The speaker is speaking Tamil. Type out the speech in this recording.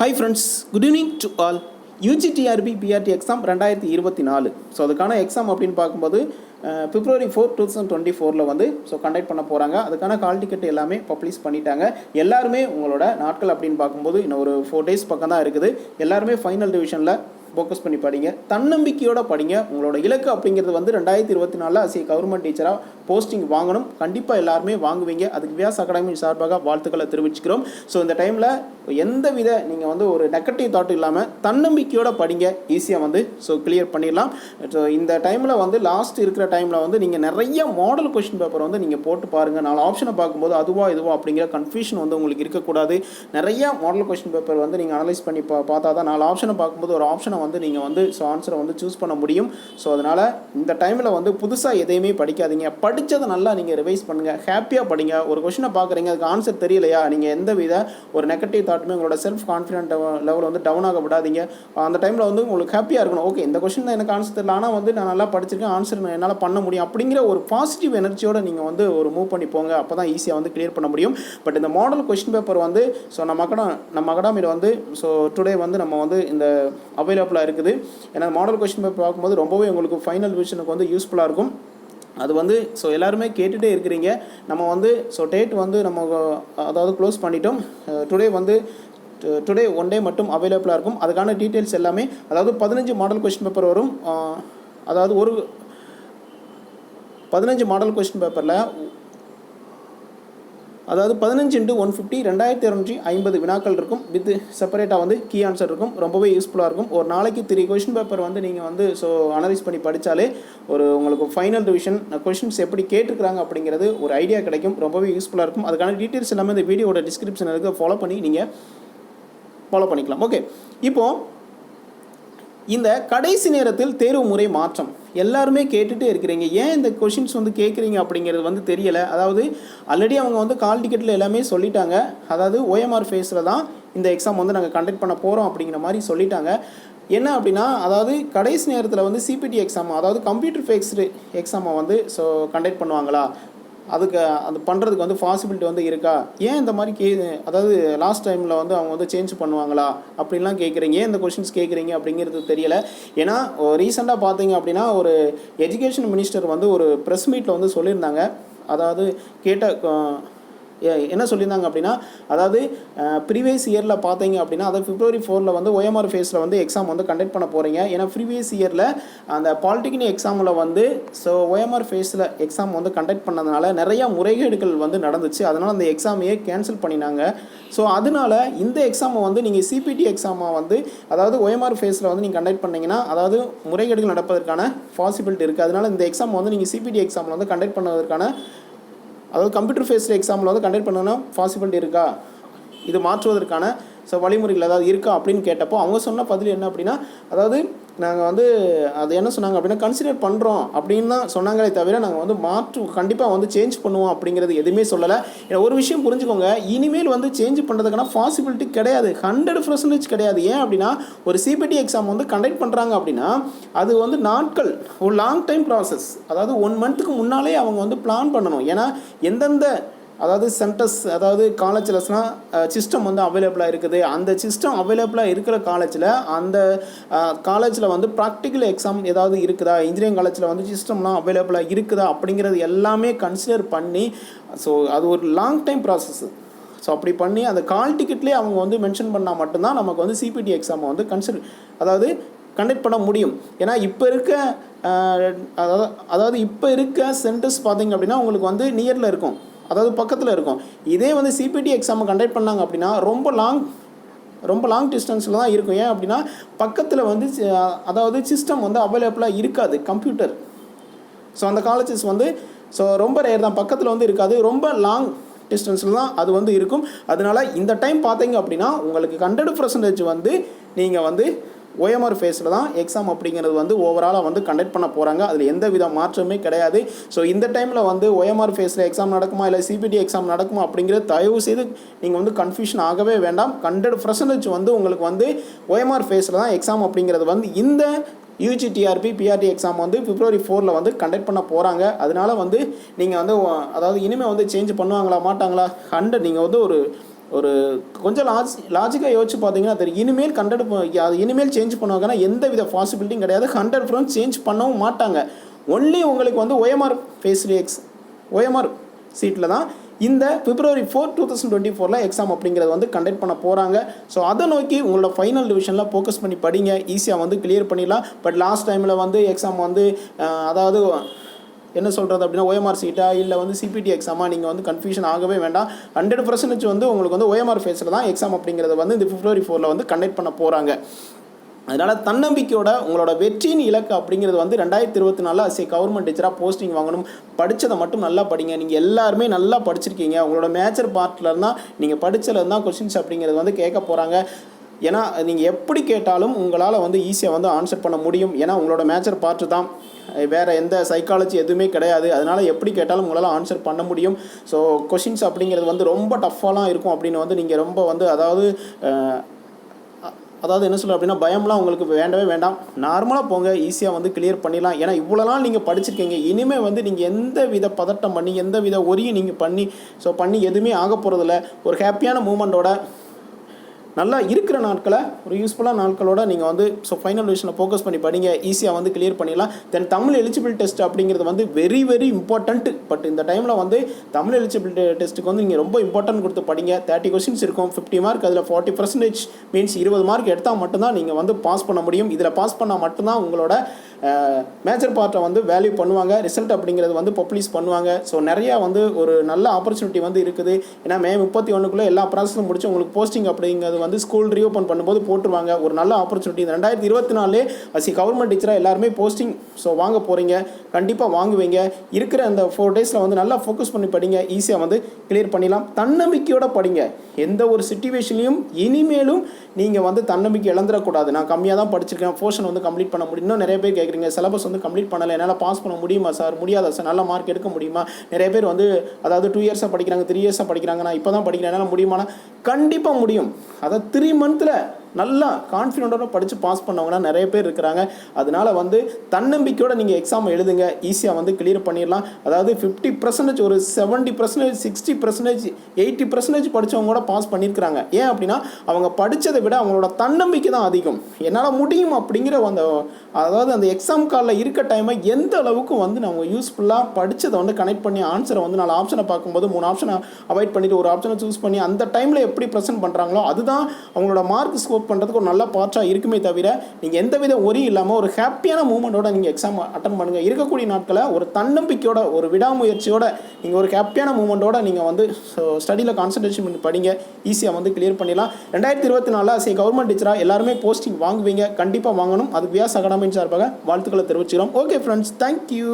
Hi friends good evening to all UGTRB BRT exam ரெண்டாயிரத்தி இருபத்தி நாலு. ஸோ அதுக்கான எக்ஸாம் அப்படின்னு பார்க்கும்போது February four two thousand twenty ஃபோரில் வந்து ஸோ கண்டக்ட் பண்ண போகிறாங்க அதுக்கான கால் டிக்கெட் எல்லாமே பப்ளிஷ் பண்ணிட்டாங்க. எல்லாருமே உங்களோட நாட்கள் அப்படின்னு பார்க்கும்போது இன்னும் ஒரு ஃபோர் டேஸ் பக்கம் தான் இருக்குது. எல்லாருமே ஃபைனல் டிவிஷனில் ஃபோக்கஸ் பண்ணி படிங்க. தன்னம்பிக்கையோட படிங்க. உங்களோட இலக்கு அப்படிங்கிறது வந்து ரெண்டாயிரத்தி இருபத்தி நாலில் அசிய கவர்மெண்ட் டீச்சராக போஸ்டிங் வாங்கணும். கண்டிப்பாக எல்லாருமே வாங்குவீங்க. அதுக்கு வியாஸ் அகாடமி சார்பாக வாழ்த்துக்களை தெரிவிச்சுக்கிறோம். ஸோ இந்த டைமில் எந்த வித நீங்கள் வந்து ஒரு நெகட்டிவ் தாட் இல்லாமல் தன்னம்பிக்கையோட படிங்க. ஈஸியாக வந்து ஸோ கிளியர் பண்ணிடலாம். ஸோ இந்த டைமில் வந்து லாஸ்ட் இருக்கிற டைமில் வந்து நீங்கள் நிறைய மாடல் கொஷின் பேப்பர் வந்து நீங்கள் போட்டு பாருங்கள் நாலு ஆப்ஷனை பார்க்கும்போது அதுவா இதுவா அப்படிங்கிற கன்ஃபியூஷன் வந்து உங்களுக்கு இருக்கக்கூடாது. நிறைய மாடல் கொஷின் பேப்பர் வந்து நீங்கள் அனலைஸ் பண்ணி பா பார்த்தா தான் நாலு ஆப்ஷனை பார்க்கும்போது ஒரு ஆப்ஷனை வந்து நீங்கள் வந்து ஸோ ஆன்சரை வந்து சூஸ் பண்ண முடியும். ஸோ அதனால் இந்த டைமில் வந்து புதுசாக எதையுமே படிக்காதீங்க. படித்ததை நல்லா நீங்கள் ரிவைஸ் பண்ணுங்கள் ஹாப்பியாக படிங்க. ஒரு கொஷினை பார்க்குறீங்க அதுக்கு ஆன்சர் தெரியலையா? நீங்கள் எந்த வித ஒரு நெகட்டிவ் தாட்டுமே உங்களோட செல்ஃப் கான்ஃபிடென்ட் லெவல் வந்து டவுன் ஆக விடாதீங்க. அந்த டைமில் வந்து உங்களுக்கு ஹாப்பியாக இருக்கணும். ஓகே இந்த கொஷின் தான் எனக்கு ஆன்சர் தெரியல. ஆனால் வந்து நான் நல்லா படிச்சிருக்கேன். ஆன்சர் என்னால் பண்ண முடியும். அப்படிங்கிற ஒரு பாசிட்டிவ் எனர்ஜியோட நீங்கள் வந்து ஒரு மூவ் பண்ணி போங்க. அப்போ தான் ஈஸியாக வந்து கிளியர் பண்ண முடியும். பட் இந்த மாடல் கொஷின் பேப்பர் வந்து ஸோ நம்ம அக்கடா நம்ம அகடாமியில் வந்து ஸோ டுடே வந்து நம்ம வந்து இந்த அவைலபிள் அவைலபிளாக இருக்குது. ஏன்னா மாடல் கொஷின் பேப்பர் பார்க்கும்போது ரொம்பவே உங்களுக்கு ஃபைனல் விஷனுக்கு வந்து யூஸ்ஃபுல்லாக இருக்கும். அது வந்து ஸோ எல்லாருமே கேட்டுகிட்டே இருக்கிறீங்க. நம்ம வந்து ஸோ டேட் வந்து நம்ம அதாவது க்ளோஸ் பண்ணிட்டோம். டுடே வந்து டுடே ஒன் டே மட்டும் அவைலபிளாக இருக்கும். அதுக்கான டீட்டெயில்ஸ் எல்லாமே அதாவது பதினஞ்சு மாடல் கொஸ்டின் பேப்பர் வரும். அதாவது ஒரு பதினஞ்சு மாடல் கொஸ்டின் பேப்பரில் அதாவது பதினஞ்சு இன்ட்டு ஒன் ஃபிஃப்டி ரெண்டாயிரத்தி இரநூற்றி ஐம்பது வினாக்கள் இருக்கும். வித் செப்பரேட்டாக வந்து கீ ஆன்சர் இருக்கும். ரொம்பவே யூஸ்ஃபுல்லாக இருக்கும். ஒரு நாளைக்கு த்ரீ கொஷின் பேப்பர் வந்து நீங்கள் வந்து ஸோ அனலைஸ் பண்ணி படித்தாலே ஒரு உங்களுக்கு ஃபைனல் ரிவிஷன் கொஷின்ஸ் எப்படி கேட்டிருக்கிறாங்க அப்படிங்கிறது ஒரு ஐடியா கிடைக்கும். ரொம்பவே யூஸ்ஃபுல்லாக இருக்கும். அதுக்கான டீட்டெயில்ஸ் எல்லாமே இந்த வீடியோட டிஸ்கிரிப்ஷன் இருக்குது ஃபாலோ பண்ணி நீங்கள் ஃபாலோ பண்ணிக்கலாம். ஓகே இப்போது இந்த கடைசி நேரத்தில் தேர்வு முறை மாற்றம். எல்லாருமே கேட்டுகிட்டே இருக்கிறீங்க. ஏன் இந்த கொஷின்ஸ் வந்து கேட்குறீங்க அப்படிங்கிறது வந்து தெரியலை. அதாவது ஆல்ரெடி அவங்க வந்து கால் டிக்கெட்டில் எல்லாமே சொல்லிட்டாங்க. அதாவது ஓஎம்ஆர் ஃபேஸில் தான் இந்த எக்ஸாம் வந்து நாங்கள் கண்டக்ட் பண்ண போகிறோம் அப்படிங்கிற மாதிரி சொல்லிட்டாங்க. என்ன அப்படின்னா அதாவது கடைசி நேரத்தில் வந்து சிபிடி எக்ஸாம் அதாவது கம்ப்யூட்டர் ஃபேக்ஸ்டு எக்ஸாமை வந்து ஸோ கண்டக்ட் பண்ணுவாங்களா? அதுக்கு அது பண்ணுறதுக்கு வந்து பாசிபிலிட்டி வந்து இருக்கா? ஏன் இந்த மாதிரி கே அதாவது லாஸ்ட் டைமில் வந்து அவங்க வந்து சேஞ்ச் பண்ணுவாங்களா? அப்படின்லாம் கேட்குறீங்க ஏன் இந்த கொஷின்ஸ் கேட்குறீங்க அப்படிங்கிறது தெரியல. ஏன்னா ரீசெண்டாக பார்த்தீங்க அப்படின்னா ஒரு எஜுகேஷன் மினிஸ்டர் வந்து ஒரு ப்ரெஸ் மீட்டில் வந்து சொல்லியிருந்தாங்க. அதாவது கேட்ட என்ன சொல்லியிருந்தாங்க அப்படின்னா அதாவது ப்ரீவியஸ் இயரில் பார்த்தீங்க அப்படின்னா அதாவது பிப்ரவரி ஃபோரில் வந்து ஓஎம்ஆர் ஃபேஸில் வந்து எக்ஸாம் வந்து கண்டக்ட் பண்ண போகிறீங்க ஏன்னா ப்ரீவியஸ் இயரில் அந்த பாலிடெக்னிக் எக்ஸாமில் வந்து ஸோ ஓஎம்ஆர் ஃபேஸில் எக்ஸாம் வந்து கண்டக்ட் பண்ணதுனால நிறையா முறைகேடுகள் வந்து நடந்துச்சு. அதனால் அந்த எக்ஸாமையே கேன்சல் பண்ணினாங்க. ஸோ அதனால இந்த எக்ஸாமை வந்து நீங்கள் சிபிடி எக்ஸாமாக வந்து அதாவது ஓஎம்ஆர் ஃபேஸில் வந்து நீங்கள் கண்டக்ட் பண்ணிங்கன்னா அதாவது முறைகேடுகள் நடப்பதற்கான பாசிபிலிட்டி இருக்குது அதனால் இந்த எக்ஸாம் வந்து நீங்கள் சிபிடி எக்ஸாமில் வந்து கண்டக்ட் பண்ணுவதற்கான அதாவது கம்ப்யூட்டர் ஃபேஸ்டு எக்ஸாமில் வந்து கண்டக்ட் பண்ணணும்னா பாசிபிலிட்டி இருக்கா? இது மாற்றுவதற்கான ஸோ வழிமுறைகள் ஏதாவது இருக்கா அப்படின்னு கேட்டப்போ அவங்க சொன்ன பதில் என்ன அப்படின்னா அதாவது நாங்கள் வந்து அது என்ன சொன்னாங்க அப்படின்னா கன்சிடர் பண்ணுறோம் அப்படின்னு தான் சொன்னாங்களே தவிர நாங்கள் வந்து மாற்று கண்டிப்பாக வந்து சேஞ்ச் பண்ணுவோம் அப்படிங்கிறது எதுவுமே சொல்லலை. ஏன்னா ஒரு விஷயம் புரிஞ்சுக்கோங்க. இனிமேல் வந்து சேஞ்ச் பண்ணுறதுக்கான பாசிபிலிட்டி கிடையாது. ஹண்ட்ரட் பர்சன்டேஜ் கிடையாது. ஏன் அப்படின்னா ஒரு சிபிடி எக்ஸாம் வந்து கண்டக்ட் பண்ணுறாங்க அப்படின்னா அது வந்து நாட்கள் ஒரு லாங் டைம் ப்ராசஸ் அதாவது ஒன் மந்த்துக்கு முன்னாலே அவங்க வந்து பிளான் பண்ணணும். ஏன்னா எந்தெந்த அதாவது சென்டர்ஸ் அதாவது காலேஜ்லஸ்னால் சிஸ்டம் வந்து அவைலபிளாக இருக்குது. அந்த சிஸ்டம் அவைலபிளாக இருக்கிற காலேஜில் அந்த காலேஜில் வந்து ப்ராக்டிக்கல் எக்ஸாம் ஏதாவது இருக்குதா? இன்ஜினியரிங் காலேஜில் வந்து சிஸ்டம்லாம் அவைலபிளாக இருக்குதா? அப்படிங்கிறது எல்லாமே கன்சிடர் பண்ணி ஸோ அது ஒரு லாங் டைம் ப்ராசஸ்ஸு ஸோ அப்படி பண்ணி அந்த கால் டிக்கெட்லேயே அவங்க வந்து மென்ஷன் பண்ணால் மட்டும்தான் நமக்கு வந்து சிபிடி எக்ஸாமை வந்து கன்சிடர் அதாவது கண்டக்ட் பண்ண முடியும். ஏன்னா இப்போ இருக்க அதாவது அதாவது இப்போ இருக்க சென்டர்ஸ் பார்த்தீங்க அப்படின்னா உங்களுக்கு வந்து நியரில் இருக்கும். அதாவது பக்கத்தில் இருக்கும். இதே வந்து சிபிடி எக்ஸாமை கண்டக்ட் பண்ணாங்க அப்படின்னா ரொம்ப லாங் ரொம்ப லாங் டிஸ்டன்ஸில் தான் இருக்கும். ஏன் அப்படின்னா பக்கத்தில் வந்து அதாவது சிஸ்டம் வந்து அவைலபிளாக இருக்காது கம்ப்யூட்டர் ஸோ அந்த காலேஜஸ் வந்து ஸோ ரொம்ப ரேர் தான். பக்கத்தில் வந்து இருக்காது ரொம்ப லாங் டிஸ்டன்ஸில் தான் அது வந்து இருக்கும். அதனால இந்த டைம் பார்த்தீங்க அப்படின்னா உங்களுக்கு ஹண்ட்ரட் பர்சன்டேஜ் வந்து நீங்கள் வந்து ஓஎம்ஆர் ஃபேஸில் தான் எக்ஸாம் அப்படிங்கிறது வந்து ஓவராலாக வந்து கண்டக்ட் பண்ண போகிறாங்க அதில் எந்த வித மாற்றமே கிடையாது. ஸோ இந்த டைமில் வந்து ஓஎம்ஆர் ஃபேஸில் எக்ஸாம் நடக்குமா இல்லை சிபிடி எக்ஸாம் நடக்குமா அப்படிங்கிறது தயவு செய்து நீங்கள் வந்து கன்ஃபியூஷன் ஆகவே வேண்டாம். ஹண்ட்ரட் பர்சன்டேஜ் வந்து உங்களுக்கு வந்து ஓஎம்ஆர் ஃபேஸில் தான் எக்ஸாம் அப்படிங்கிறது வந்து இந்த யூஜிடிஆர்பி பிஆர்டி எக்ஸாம் வந்து பிப்ரவரி ஃபோரில் வந்து கண்டக்ட் பண்ண போகிறாங்க அதனால் வந்து நீங்கள் வந்து அதாவது இனிமேல் வந்து சேஞ்ச் பண்ணுவாங்களா மாட்டாங்களா? ஹண்ட்ரட் நீங்கள் வந்து ஒரு ஒரு கொஞ்சம் லாஜ் லாஜிக்காக யோசிச்சு பார்த்தீங்கன்னா தெரியும். இனிமேல் கண்டெக்ட் அது இனிமேல் சேஞ்ச் பண்ணுவாங்கன்னா எந்த வித பாசிபிலிட்டியும் கிடையாது. ஹண்ட்ரட் பர்சன்ட் சேஞ்ச் பண்ணவும் மாட்டாங்க. ஒன்லி உங்களுக்கு வந்து ஓஎம்ஆர் ஃபேஸ் எக்ஸ் ஓஎம்ஆர் சீட்டில் தான் இந்த February four two thousand twenty ஃபோரில் எக்ஸாம் அப்படிங்கிறது வந்து கண்டக்ட் பண்ண போகிறாங்க ஸோ அதை நோக்கி உங்களோட ஃபைனல் டிவிஷனில் ஃபோக்கஸ் பண்ணி படிங்க. ஈஸியாக வந்து கிளியர் பண்ணிடலாம். பட் லாஸ்ட் டைமில் வந்து எக்ஸாம் வந்து அதாவது என்ன சொல்கிறது அப்படின்னா ஓஎம்ஆர் சீட்டா இல்லை வந்து சிபிடி எக்ஸாமா நீங்கள் வந்து கன்ஃபியூஷன் ஆகவே வேண்டாம். ஹண்ட்ரட் பர்சன்டேஜ் வந்து உங்களுக்கு வந்து ஓஎம்ஆர் ஃபேஸில் தான் எக்ஸாம் அப்படிங்கிறத வந்து இந்த பிப்ரவரி ஃபோரில் வந்து கண்டக்ட் பண்ண போகிறாங்க அதனால் தன்னம்பிக்கையோட உங்களோட வெற்றியின் இலக்கு அப்படிங்கிறது வந்து ரெண்டாயிரத்தி இருபத்தி நாலில் அசே கவர்மெண்ட் டீச்சராக போஸ்டிங் வாங்கணும். படித்ததை மட்டும் நல்லா படிங்க. நீங்கள் எல்லாருமே நல்லா படிச்சிருக்கீங்க. உங்களோட மேஜர் பார்ட்டில் இருந்தால் நீங்கள் படிச்சதுல இருந்தால் கொஷின்ஸ் அப்படிங்கிறது வந்து கேட்க போகிறாங்க ஏன்னா நீங்கள் எப்படி கேட்டாலும் உங்களால் வந்து ஈஸியாக வந்து ஆன்சர் பண்ண முடியும். ஏன்னா உங்களோட மேச்சர் பார்ட்டு தான் வேறு எந்த சைக்காலஜி எதுவுமே கிடையாது. அதனால் எப்படி கேட்டாலும் உங்களால் ஆன்சர் பண்ண முடியும். ஸோ கொஷின்ஸ் அப்படிங்கிறது வந்து ரொம்ப டஃப்பாலாம் இருக்கும் அப்படின்னு வந்து நீங்கள் ரொம்ப வந்து அதாவது அதாவது என்ன சொல்ல அப்படின்னா பயம்லாம் உங்களுக்கு வேண்டவே வேண்டாம். நார்மலாக போங்க ஈஸியாக வந்து கிளியர் பண்ணிடலாம். ஏன்னா இவ்வளோ நாள் நீங்கள் படிச்சிருக்கீங்க. இனிமேல் வந்து நீங்கள் எந்த வித பதட்டம் பண்ணி எந்த வித ஒரியும் நீங்கள் பண்ணி ஸோ பண்ணி எதுவுமே ஆக போகிறதில்ல ஒரு ஹாப்பியான மூமெண்ட்டோட நல்லா இருக்கிற நாட்களை ஒரு யூஸ்ஃபுல்லாக நாட்களோட நீங்கள் வந்து ஸோ ஃபைனல் விஷனை ஃபோக்கஸ் பண்ணி படிங்க ஈஸியாக வந்து கிளியர் பண்ணிடலாம். தென் தமிழ் எலிஜிபிள் டெஸ்ட் அப்படிங்கிறது வந்து வெரி வெரி இம்பார்ட்டண்ட் பட் இந்த டைமில் வந்து தமிழ் எலிஜிபிள் டெஸ்ட்டுக்கு வந்து நீங்கள் ரொம்ப இம்பார்ட்டன்ட் கொடுத்து படிங்க. தேர்ட்டி கொஸ்டின்ஸ் இருக்கும். ஃபிஃப்டி மார்க் அதில் ஃபார்ட்டி பர்சன்டேஜ் மீன்ஸ் இருபது மார்க் எடுத்தால் மட்டும்தான் நீங்கள் வந்து பாஸ் பண்ண முடியும். இதில் பாஸ் பண்ணால் மட்டும்தான் உங்களோட மேஜர் பார்ட்டை வந்து வேல்யூ பண்ணுவாங்க. ரிசல்ட் அப்படிங்கிறது வந்து பப்ளிஷ் பண்ணுவாங்க. ஸோ நிறையா வந்து ஒரு நல்ல ஆப்பர்ச்சுனிட்டி வந்து இருக்குது. ஏன்னா மே முப்பத்தி ஒன்றுக்குள்ளே எல்லா ப்ராசஸும் முடிச்சு உங்களுக்கு போஸ்டிங் அப்படிங்கிறது வந்து ஸ்கூல் ரீஓப்பன் பண்ணும்போது போட்டுருவாங்க. ஒரு நல்ல ஆப்பர்ச்சுனிட்டி இந்த ரெண்டாயிரத்தி இருபத்தி நாலே அசி கவர்மெண்ட் டீச்சராக எல்லாருமே போஸ்டிங் ஸோ வாங்க போகிறீங்க கண்டிப்பாக வாங்குவீங்க. இருக்கிற அந்த ஃபோர் டேஸில் வந்து நல்லா ஃபோக்கஸ் பண்ணி படிங்க. ஈஸியாக வந்து கிளியர் பண்ணிடலாம். தன்னம்பிக்கையோடு படிங்க. எந்த ஒரு சுச்சுவேஷன்லையும் இனிமேலும் நீங்கள் வந்து தன்னம்பிக்கை இழந்துடக்கூடாது. நான் கம்மியாக தான் படிச்சிருக்கேன். போர்ஷன் வந்து கம்ப்ளீட் பண்ண முடியும். இன்னும் நிறைய பேர் கேட்குறீங்க சிலபஸ் வந்து கம்ப்ளீட் பண்ணலை. என்னால் பாஸ் பண்ண முடியுமா சார் முடியாதா சார் நல்ல மார்க் எடுக்க முடியுமா? நிறைய பேர் வந்து அதாவது டூ இயர்ஸாக படிக்கிறாங்க த்ரீ இயர்ஸாக படிக்கிறாங்க. நான் இப்போ தான் படிக்கிறேன். என்னால் முடியுமானா? கண்டிப்பாக முடியும். அதை த்ரீ மந்த்தில் நல்லா கான்ஃபிடென்ட்டோட படித்து பாஸ் பண்ணவங்கன்னா நிறைய பேர் இருக்கிறாங்க. அதனால வந்து தன்னம்பிக்கையோட நீங்கள் எக்ஸாம் எழுதுங்க. ஈஸியாக வந்து கிளியர் பண்ணிடலாம். அதாவது ஃபிஃப்டி பர்சன்டேஜ் ஒரு seventy percentage sixty percentage eighty percentage படித்தவங்க கூட பாஸ் பண்ணியிருக்கிறாங்க. ஏன் அப்படின்னா அவங்க படித்ததை விட அவங்களோட தன்னம்பிக்கை தான் அதிகம். என்னால் முடியும் அப்படிங்கிற அந்த அதாவது அந்த எக்ஸாம் காலில் இருக்க டைமை எந்த அளவுக்கு வந்து நம்ம யூஸ்ஃபுல்லாக படித்ததை வந்து கனெக்ட் பண்ணி ஆன்சரை வந்து நாலு ஆப்ஷனை பார்க்கும்போது மூணு ஆப்ஷனை அவாய்ட் பண்ணிவிட்டு ஒரு ஆப்ஷனை சூஸ் பண்ணி அந்த டைமில் எப்படி ப்ரெசென்ட் பண்ணுறாங்களோ அதுதான் அவங்களோட மார்க் ஸ்கோர் பண்ணுறதுக்கு ஒரு நல்ல பார்ட்டாக இருக்குமே தவிர நீங்கள் எந்த வித ஒரி இல்லாமல் ஒரு ஹாப்பியான மூமெண்ட்டோட நீங்கள் எக்ஸாம் அட்டன் பண்ணுங்கள் இருக்கக்கூடிய நாட்களை ஒரு தன்னம்பிக்கையோட ஒரு விடாமுயற்சியோட நீங்கள் ஒரு ஹாப்பியான மூமெண்ட்டோட நீங்கள் வந்து ஸ்டடியில் கான்சன்ட்ரேஷன் பண்ணி படிங்க. ஈஸியாக வந்து கிளியர் பண்ணிடலாம். ரெண்டாயிரத்தி இருபத்தி நாலில் சரி கவர்மெண்ட் டீச்சராக எல்லாருமே போஸ்டிங் வாங்குவீங்க. கண்டிப்பாக வாங்கணும். அதுக்கு வியாஸ் அகாடமின் சார்பாக வாழ்த்துக்களை தெரிவிச்சுக்கிறோம். Okay friends thank you